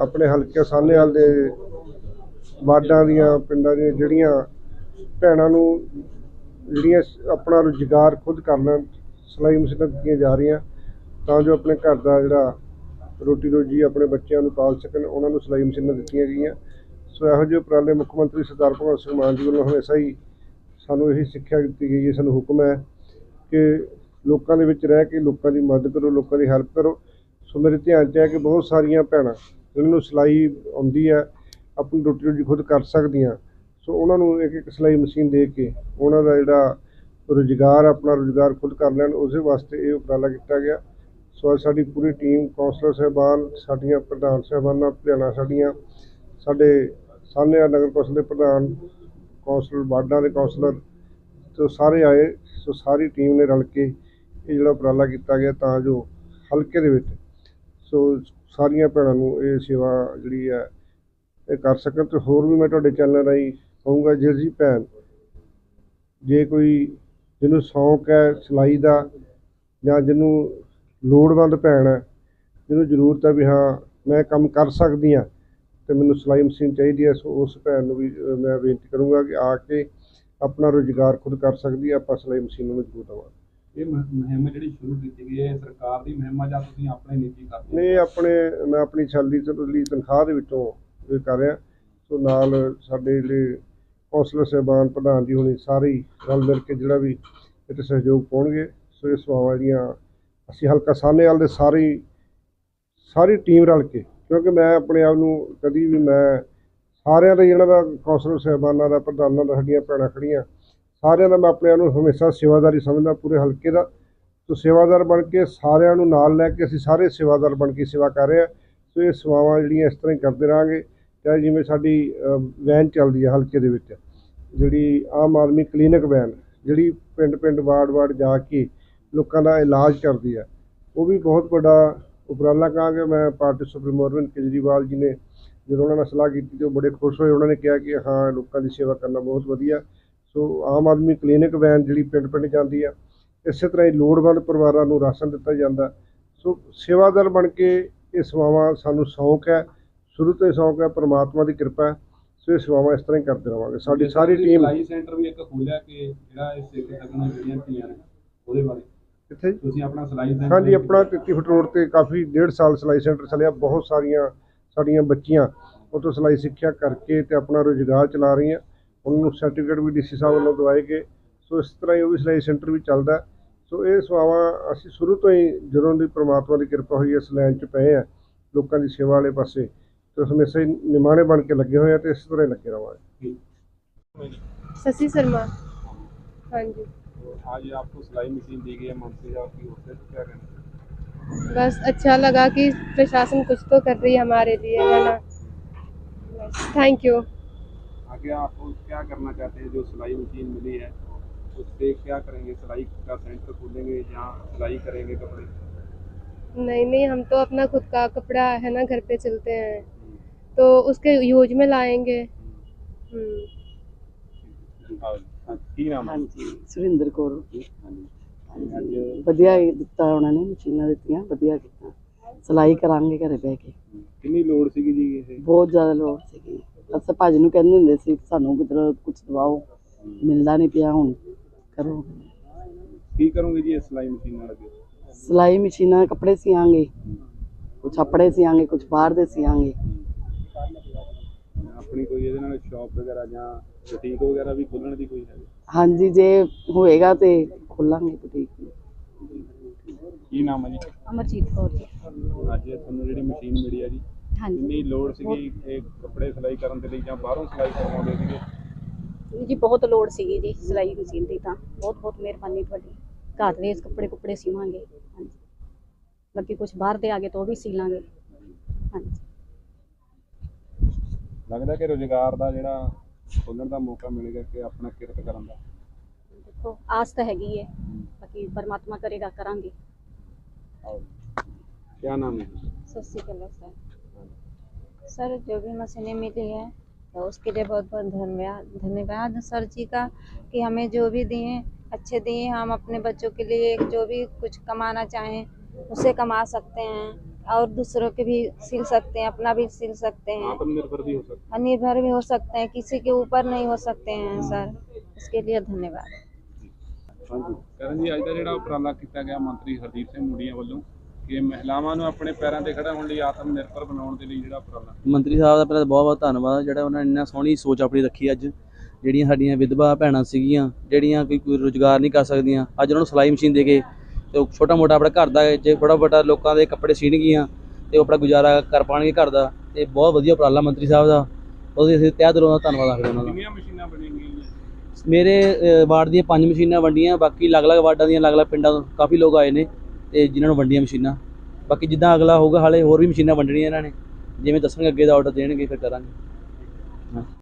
ਆਪਣੇ ਹਲਕੇ ਸਾਹਨੇਵਾਲ ਦੇ ਵਾਰਡਾਂ ਦੀਆਂ, ਪਿੰਡਾਂ ਦੀਆਂ ਜਿਹੜੀਆਂ ਭੈਣਾਂ ਨੂੰ ਜਿਹੜੀਆਂ ਆਪਣਾ ਰੁਜ਼ਗਾਰ ਖੁਦ ਕਰਨਾ, ਸਿਲਾਈ ਮਸ਼ੀਨਾਂ ਦਿੱਤੀਆਂ ਜਾ ਰਹੀਆਂ, ਤਾਂ ਜੋ ਆਪਣੇ ਘਰ ਦਾ ਜਿਹੜਾ ਰੋਟੀ ਰੋਜੀ ਆਪਣੇ ਬੱਚਿਆਂ ਨੂੰ ਪਾਲ ਸਕਣ, ਉਹਨਾਂ ਨੂੰ ਸਿਲਾਈ ਮਸ਼ੀਨਾਂ ਦਿੱਤੀਆਂ ਗਈਆਂ। ਸੋ ਇਹੋ ਜਿਹੇ ਉਪਰਾਲੇ ਮੁੱਖ ਮੰਤਰੀ ਸਰਦਾਰ ਭਗਵੰਤ ਸਿੰਘ ਮਾਨ ਜੀ ਵੱਲੋਂ ਹਮੇਸ਼ਾ ਹੀ ਸਾਨੂੰ ਇਹੀ ਸਿੱਖਿਆ ਦਿੱਤੀ ਗਈ ਹੈ, ਸਾਨੂੰ ਹੁਕਮ ਹੈ ਕਿ ਲੋਕਾਂ ਦੇ ਵਿੱਚ ਰਹਿ ਕੇ ਲੋਕਾਂ ਦੀ ਮਦਦ ਕਰੋ, ਲੋਕਾਂ ਦੀ ਹੈਲਪ ਕਰੋ। ਸੋ ਮੇਰੇ ਧਿਆਨ 'ਚ ਹੈ ਕਿ ਬਹੁਤ ਸਾਰੀਆਂ ਭੈਣਾਂ ਜਿਹਨਾਂ ਨੂੰ ਸਿਲਾਈ ਆਉਂਦੀ ਹੈ, ਆਪਣੀ ਰੋਟੀ ਰੋਜੀ ਖੁਦ ਕਰ ਸਕਦੀਆਂ ਸੋ ਉਹਨਾਂ ਨੂੰ ਇੱਕ ਇੱਕ ਸਿਲਾਈ ਮਸ਼ੀਨ ਦੇ ਕੇ ਉਹਨਾਂ ਦਾ ਜਿਹੜਾ ਰੁਜ਼ਗਾਰ, ਆਪਣਾ ਰੁਜ਼ਗਾਰ ਖੁਦ ਕਰ ਲੈਣ, ਉਸੇ ਵਾਸਤੇ ਇਹ ਉਪਰਾਲਾ ਕੀਤਾ ਗਿਆ। ਸੋ ਅੱਜ ਸਾਡੀ ਪੂਰੀ ਟੀਮ, ਕੌਂਸਲਰ ਸਾਹਿਬਾਨ, ਸਾਡੀਆਂ ਪ੍ਰਧਾਨ ਸਾਹਿਬਾਨਾਂ, ਭੈਣਾਂ ਸਾਡੀਆਂ, ਸਾਡੇ ਸਾਹਨੇਵਾਲ ਨਗਰ ਕੌਂਸਲ ਦੇ ਪ੍ਰਧਾਨ, ਕੌਂਸਲਰ ਵਾਰਡਾਂ ਦੇ ਕੌਂਸਲਰ ਤੇ ਸਾਰੇ ਆਏ। ਸੋ ਸਾਰੀ ਟੀਮ ਨੇ ਰਲ ਕੇ ਇਹ ਜਿਹੜਾ ਉਪਰਾਲਾ ਕੀਤਾ ਗਿਆ ਤਾਂ ਜੋ ਹਲਕੇ ਦੇ ਵਿੱਚ ਸੋ ਸਾਰੀਆਂ ਭੈਣਾਂ ਨੂੰ ਇਹ ਸੇਵਾ ਜਿਹੜੀ ਹੈ, ਇਹ ਕਰ ਸਕਣ ਤੇ ਹੋਰ ਵੀ ਮੈਂ ਤੁਹਾਡੇ ਚੈਨਲ ਰਾਹੀਂ ਕਹੂੰਗਾ ਜਿਸ ਦੀ ਭੈਣ, ਜੇ ਕੋਈ ਜਿਹਨੂੰ ਸ਼ੌਂਕ ਹੈ ਸਿਲਾਈ ਦਾ ਜਾਂ ਜਿਹਨੂੰ ਲੋੜਵੰਦ ਭੈਣ ਹੈ, ਜਿਹਨੂੰ ਜ਼ਰੂਰਤ ਹੈ ਵੀ ਹਾਂ, ਮੈਂ ਕੰਮ ਕਰ ਸਕਦੀ ਹਾਂ ਤੇ ਮੈਨੂੰ ਸਿਲਾਈ ਮਸ਼ੀਨ ਚਾਹੀਦੀ ਹੈ, ਸੋ ਉਸ ਭੈਣ ਨੂੰ ਵੀ ਮੈਂ ਬੇਨਤੀ ਕਰੂੰਗਾ ਕਿ ਆ ਕੇ ਆਪਣਾ ਰੁਜ਼ਗਾਰ ਖੁਦ ਕਰ ਸਕਦੀ ਹੈ, ਆਪਾਂ ਸਿਲਾਈ ਮਸ਼ੀਨ ਨੂੰ ਜ਼ਰੂਰ ਦੇਵਾਂਗੇ ਇਹ ਮੁਹ- ਮੁਹਿੰਮ ਜਿਹੜੀ ਸ਼ੁਰੂ ਕੀਤੀ ਗਈ ਹੈ ਇਹ ਸਰਕਾਰ ਦੀ ਮੁਹਿੰਮ ਆ ਜਾਂ ਤੁਸੀਂ ਆਪਣੇ ਨਿੱਜੀ ਕਰਦੇ ਹੋ? ਨਹੀਂ ਆਪਣੇ ਮੈਂ ਆਪਣੀ ਸੈਲਰੀ ਤੋਂ ਲਈ ਤਨਖਾਹ ਦੇ ਵਿੱਚੋਂ ਇਹ ਕਰ ਰਿਹਾ ਸੋ ਨਾਲ ਸਾਡੇ ਜਿਹੜੇ ਕੌਂਸਲਰ ਸਾਹਿਬਾਨ ਪ੍ਰਧਾਨ ਜੀ ਹੁਣੀ ਸਾਰੇ ਹੀ ਰਲ ਮਿਲ ਕੇ ਜਿਹੜਾ ਵੀ ਇਹ 'ਤੇ ਸਹਿਯੋਗ ਪਾਉਣਗੇ ਸੋ ਇਹ ਸੇਵਾਵਾਂ ਜਿਹੜੀਆਂ ਅਸੀਂ ਹਲਕਾ ਸਾਹਨੇਵਾਲ ਦੇ ਸਾਰੇ ਹੀ- ਸਾਰੀ ਟੀਮ ਰਲ ਕੇ ਕਿਉਂਕਿ ਮੈਂ ਆਪਣੇ ਆਪ ਨੂੰ ਕਦੀ ਵੀ ਮੈਂ ਸਾਰਿਆਂ ਦਾ ਜਿਹੜਾ ਦਾ ਕੌਂਸਲਰ ਸਾਹਿਬਾਨਾਂ ਦਾ ਪ੍ਰਧਾਨਾਂ ਦਾ ਸਾਡੀਆਂ ਭੈਣਾਂ ਖੜੀਆਂ ਸਾਰਿਆਂ ਦਾ ਮੈਂ ਆਪਣੇ ਆਪ ਨੂੰ ਹਮੇਸ਼ਾ ਸੇਵਾਦਾਰੀ ਸਮਝਦਾ, ਪੂਰੇ ਹਲਕੇ ਦਾ। ਸੋ ਸੇਵਾਦਾਰ ਬਣ ਕੇ ਸਾਰਿਆਂ ਨੂੰ ਨਾਲ ਲੈ ਕੇ ਅਸੀਂ ਸਾਰੇ ਸੇਵਾਦਾਰ ਬਣ ਕੇ ਸੇਵਾ ਕਰ ਰਹੇ ਹਾਂ। ਸੋ ਇਹ ਸੇਵਾਵਾਂ ਜਿਹੜੀਆਂ ਇਸ ਤਰ੍ਹਾਂ ਹੀ ਕਰਦੇ ਰਹਾਂਗੇ, ਚਾਹੇ ਜਿਵੇਂ ਸਾਡੀ ਵੈਨ ਚੱਲਦੀ ਹੈ ਹਲਕੇ ਦੇ ਵਿੱਚ, ਜਿਹੜੀ ਆਮ ਆਦਮੀ ਕਲੀਨਿਕ ਵੈਨ, ਜਿਹੜੀ ਪਿੰਡ ਪਿੰਡ ਵਾਰਡ ਵਾਰਡ ਜਾ ਕੇ ਲੋਕਾਂ ਦਾ ਇਲਾਜ ਕਰਦੀ ਹੈ ਉਹ ਵੀ ਬਹੁਤ ਵੱਡਾ ਉਪਰਾਲਾ ਕਹਾਂਗੇ। ਮੈਂ ਪਾਰਟੀ ਸੁਪਰੀਮੋ ਅਰਵਿੰਦ ਕੇਜਰੀਵਾਲ ਜੀ ਨੇ ਜਦੋਂ ਉਹਨਾਂ ਨਾਲ ਸਲਾਹ ਕੀਤੀ ਤੇ ਉਹ ਬੜੇ ਖੁਸ਼ ਹੋਏ। ਉਹਨਾਂ ਨੇ ਕਿਹਾ ਕਿ ਹਾਂ, ਲੋਕਾਂ ਦੀ ਸੇਵਾ ਕਰਨਾ ਬਹੁਤ ਵਧੀਆ। ਸੋ ਆਮ ਆਦਮੀ ਕਲੀਨਿਕ ਵੈਨ ਜਿਹੜੀ ਪਿੰਡ ਪਿੰਡ ਜਾਂਦੀ ਆ ਇਸੇ ਤਰ੍ਹਾਂ ਹੀ ਲੋੜਵੰਦ ਪਰਿਵਾਰਾਂ ਨੂੰ ਰਾਸ਼ਨ ਦਿੱਤਾ ਜਾਂਦਾ। ਸੋ ਸੇਵਾਦਾਰ ਬਣ ਕੇ ਇਹ ਸੇਵਾਵਾਂ ਸਾਨੂੰ ਸ਼ੌਂਕ ਹੈ ਸ਼ੁਰੂ ਤੋਂ ਹੀ ਸ਼ੌਂਕ ਹੈ ਪ੍ਰਮਾਤਮਾ ਦੀ ਕਿਰਪਾ ਹੈ। ਸੋ ਇਹ ਸੇਵਾਵਾਂ ਇਸ ਤਰ੍ਹਾਂ ਹੀ ਕਰਦੇ ਰਵਾਂਗੇ। ਸਾਡੀ ਸਾਰੀ ਟੀਮ ਸਿਲਾਈ ਸੈਂਟਰ ਵੀ ਇੱਕ ਖੋਲਿਆ ਕਿ ਜਿਹੜਾ ਇਹ ਸਿੱਖ ਸਕਣ ਜਿਹੜੀਆਂ ਧੀਆਂ ਨੇ ਉਹਦੇ ਬਾਰੇ। ਕਿੱਥੇ ਤੁਸੀਂ ਆਪਣਾ ਸਿਲਾਈ ਸੈਂਟਰ ਹਾਂਜੀ ਆਪਣਾ 33 ਫੁੱਟ ਰੋਡ ਤੇ ਕਾਫੀ ਡੇਢ ਸਾਲ ਸਿਲਾਈ ਸੈਂਟਰ ਚੱਲਿਆ ਬਹੁਤ ਸਾਰੀਆਂ ਸਾਡੀਆਂ ਬੱਚੀਆਂ ਉੱਥੋਂ ਸਿਲਾਈ ਸਿੱਖਿਆ ਕਰਕੇ ਤੇ ਆਪਣਾ ਰੁਜ਼ਗਾਰ ਚਲਾ ਰਹੀਆਂ। ਉਹਨਾਂ ਨੂੰ ਸਰਟੀਫਿਕੇਟ ਵੀ ਡੀਸੀ ਸਾਹਿਬ ਵੱਲੋਂ ਦਵਾਏ ਗਏ ਸੋ ਇਸ ਤਰ੍ਹਾਂ ਹੀ ਉਹ ਵੀ ਸਿਲਾਈ ਸੈਂਟਰ ਵੀ ਚੱਲਦਾ ਹੈ। ਸੋ ਇਹ ਸੇਵਾਵਾਂ ਅਸੀਂ ਸ਼ੁਰੂ ਤੋਂ ਹੀ ਜਦੋਂ ਦੀ ਪ੍ਰਮਾਤਮਾ ਦੀ ਕਿਰਪਾ ਹੋਈ ਇਸ ਲਾਈਨ 'ਚ ਪਏ ਆ ਲੋਕਾਂ ਦੀ ਸੇਵਾ ਵਾਲੇ ਪਾਸੇ ਤੇ ਹਮੇਸ਼ਾ ਹੀ ਨਿਮਾਣੇ ਬਣ ਕੇ ਲੱਗੇ ਹੋਏ ਆ ਤੇ ਇਸ ਤਰ੍ਹਾਂ ਹੀ ਲੱਗੇ ਰਵਾਂਗੇ शशि शर्मा हाँ जी आज आपको सिलाई मशीन दी गई है मंत्री साहब की ओर से तो क्या कहना बस अच्छा लगा कि प्रशासन कुछ तो कर रही है हमारे लिए है ना बस थैंक यू आगे आप क्या करना चाहते हैं जो सिलाई मशीन मिली है उससे क्या करेंगे सिलाई का सेंटर खोलेंगे जहाँ सिलाई करेंगे कपड़े नहीं नहीं हम तो अपना खुद का कपड़ा है ना घर पे चलते हैं तो उसके यूज में लाएंगे हम्म हाँ, की नाम है ਹਾਂਜੀ ਸੁਰਿੰਦਰ ਕੌਰ ਹਾਂਜੀ ਹਾਂਜੀ ਵਧੀਆ ਹੀ ਦਿੱਤਾ ਉਹਨਾਂ ਨੇ ਮਸ਼ੀਨਾਂ ਦਿੱਤੀਆਂ ਵਧੀਆ ਕੀਤਾ ਸਿਲਾਈ ਕਰਾਂਗੇ ਘਰੇ ਬਹਿ ਕੇ ਕਿੰਨੀ ਲੋੜ ਸੀਗੀ ਜੀ ਇਹ ਬਹੁਤ ਜ਼ਿਆਦਾ ਲੋੜ ਸੀਗੀ ਅਸੀਂ ਭਾਜੀ ਨੂੰ ਕਹਿੰਦੇ ਹੁੰਦੇ ਸੀ ਸਾਨੂੰ ਕਿਧਰ ਕੁਝ ਦਵਾਓ। ਮਿਲਦਾ ਨਹੀਂ ਪਿਆ ਹੁਣ ਕਰੋ। ਕੀ ਕਰੋਗੇ ਜੀ ਇਹ ਸਿਲਾਈ ਮਸ਼ੀਨ ਨਾਲ ਅੱਗੇ? ਸਿਲਾਈ ਮਸ਼ੀਨਾਂ ਕੱਪੜੇ ਸੀਆਂਗੇ। ਕੁਝ ਕੱਪੜੇ ਸੀਆਂਗੇ ਕੁਝ ਬਾਹਰ ਦੇ ਸੀਆਂਗੇ। ਆਪਣੀ ਕੋਈ ਇਹਦੇ ਨਾਲ ਸ਼ਾਪ ਵਗੈਰਾ ਜਾਂ ਬੁਟੀਕ ਵਗੈਰਾ ਵੀ ਖੋਲਣ ਦੀ ਕੋਈ ਹੈ ਹਾਂਜੀ ਜੇ ਹੋਏਗਾ ਤੇ ਖੋਲਾਂਗੇ ਬੁਟੀਕ ਕੀ ਨਾਮ ਹੈ ਜੀ? ਅਮਰਜੀਤ ਕੌਰ ਜੀ। ਅੱਜ ਤੁਹਾਨੂੰ ਜਿਹੜੀ ਮਸ਼ੀਨ ਮਿਲੀ ਹੈ ਜੀ ਹਾਂਜੀ। ਲੋੜ ਸੀਗੀ ਇਹ ਕੱਪੜੇ ਸਿਲਾਈ ਕਰਨ ਦੇ ਲਈ ਜਾਂ ਬਾਹਰੋਂ ਸਿਲਾਈ ਕਰਵਾਉਂਦੇ ਸੀਗੇ? ਜੀ ਬਹੁਤ ਲੋੜ ਸੀਗੀ ਜੀ ਸਿਲਾਈ ਮਸ਼ੀਨ ਦੀ ਤਾਂ। ਬਹੁਤ ਬਹੁਤ ਮਿਹਰਬਾਨੀ ਤੁਹਾਡੀ। ਘਰ ਦੇ ਇਸ ਕੱਪੜੇ ਕੁੱਪੜੇ ਸੀਵਾਂਗੇ। ਬਾਕੀ ਕੁਝ ਬਾਹਰ ਦੇ ਆਗੇ ਤਾਂ ਵੀ ਸੀ ਲਾਂਗੇ। ਲੱਗਦਾ ਕਿ ਰੋਜ਼ਗਾਰ ਦਾ ਜਿਹੜਾ ਖੋਲਣ ਦਾ ਮੌਕਾ ਮਿਲੇਗਾ ਕਿ ਆਪਣਾ ਕਿਰਤ ਕਰਨ ਦਾ? ਦੇਖੋ ਆਸ ਤਾਂ ਹੈਗੀ ਹੈ। ਬਾਕੀ ਪਰਮਾਤਮਾ ਕਰੇਗਾ ਕਰਾਂਗੇ। ਕੀ ਨਾਮ ਹੈ ਸਤਿ ਸ੍ਰੀ ਅਕਾਲ सर जो भी मशीनें मिली है तो उसके लिए बहुत बहुत धन्यवाद धन्यवाद सर जी का कि हमें जो भी दिए अच्छे दिए हम अपने बच्चों के लिए जो भी कुछ कमाना चाहें उससे कमा सकते हैं और दूसरों के भी सिल सकते हैं अपना भी सिल सकते हैं आत्मनिर्भर भी हो सकता निर्भर भी हो सकते हैं किसी के ऊपर नहीं हो सकते हैं सर इसके लिए धन्यवाद ਹਾਂਜੀ ਕਰਨ ਜੀ ਅੱਜ ਦਾ ਜਿਹੜਾ ਉਪਰਾਲਾ ਕੀਤਾ ਗਿਆ ਮੰਤਰੀ ਹਰਦੀਪ ਸਿੰਘ ਮੁੰਡੀਆਂ ਵੱਲੋਂ ਕਿ ਮਹਿਲਾਵਾਂ ਨੂੰ ਆਪਣੇ ਪੈਰਾਂ ਤੇ ਖੜਾ ਹੋਣ ਲਈ ਆਤਮ ਨਿਰਭਰ ਬਣਾਉਣ ਦੇ ਲਈ ਜਿਹੜਾ ਉਪਰਾਲਾ। ਮੰਤਰੀ ਸਾਹਿਬ ਦਾ ਪਹਿਲਾਂ ਬਹੁਤ ਬਹੁਤ ਧੰਨਵਾਦ ਜਿਹੜਾ ਉਹਨਾਂ ਨੇ ਇੰਨਾ ਸੋਹਣੀ ਸੋਚ ਆਪਣੀ ਰੱਖੀ ਅੱਜ। ਜਿਹੜੀਆਂ ਸਾਡੀਆਂ ਵਿਧਵਾ ਭੈਣਾਂ ਸੀਗੀਆਂ ਜਿਹੜੀਆਂ ਕੋਈ ਕੋਈ ਰੁਜ਼ਗਾਰ ਨਹੀਂ ਕਰ ਸਕਦੀਆਂ ਅੱਜ ਉਹਨਾਂ ਨੂੰ ਸਿਲਾਈ ਮਸ਼ੀਨ ਦੇ ਕੇ ਤੇ ਉਹ ਛੋਟਾ ਮੋਟਾ ਆਪਣਾ ਘਰ ਦਾ ਜੇ ਥੋੜਾ ਬੋਟਾ ਲੋਕਾਂ ਦੇ ਕੱਪੜੇ ਸੀਣਗੀਆਂ ਤੇ ਉਹ ਆਪਣਾ ਗੁਜ਼ਾਰਾ ਕਰ ਪਾਉਣਗੇ ਘਰ ਦਾ। ਤੇ ਬਹੁਤ ਵਧੀਆ ਉਪਰਾਲਾ ਮੰਤਰੀ ਸਾਹਿਬ ਦਾ। ਉਹਦੇ ਅਸੀਂ ਤਹਿ ਦਿਲੋਂ ਦਾ ਧੰਨਵਾਦ ਆਖਦੇ ਉਹਨਾਂ ਦਾ। ਕਿੰਨੀਆਂ ਮਸ਼ੀਨਾਂ ਬਣੀਆਂ ਮੇਰੇ ਵਾਰਡ ਦੀਆਂ ਪੰਜ ਮਸ਼ੀਨਾਂ ਵੰਡੀਆਂ ਬਾਕੀ ਅਲੱਗ-ਅਲੱਗ ਵਾਰਡਾਂ ਦੀਆਂ ਅਲੱਗ-ਅਲੱਗ ਪਿੰਡਾਂ ਤੋਂ ਕਾਫੀ ਲੋਕ ਆਏ ਨੇ। ਤੇ ਜਿਨ੍ਹਾਂ ਨੂੰ ਵੰਡੀਆਂ ਮਸ਼ੀਨਾਂ। ਬਾਕੀ ਜਿੱਦਾਂ ਅਗਲਾ ਹੋਊਗਾ, ਹਾਲੇ ਹੋਰ ਵੀ ਮਸ਼ੀਨਾਂ ਵੰਡਣੀਆਂ ਇਹਨਾਂ ਨੇ। ਜਿਵੇਂ ਦੱਸਣਗੇ ਅੱਗੇ ਦਾ ਆਰਡਰ ਦੇਣਗੇ, ਫਿਰ ਕਰਾਂਗੇ। ਹਾਂ।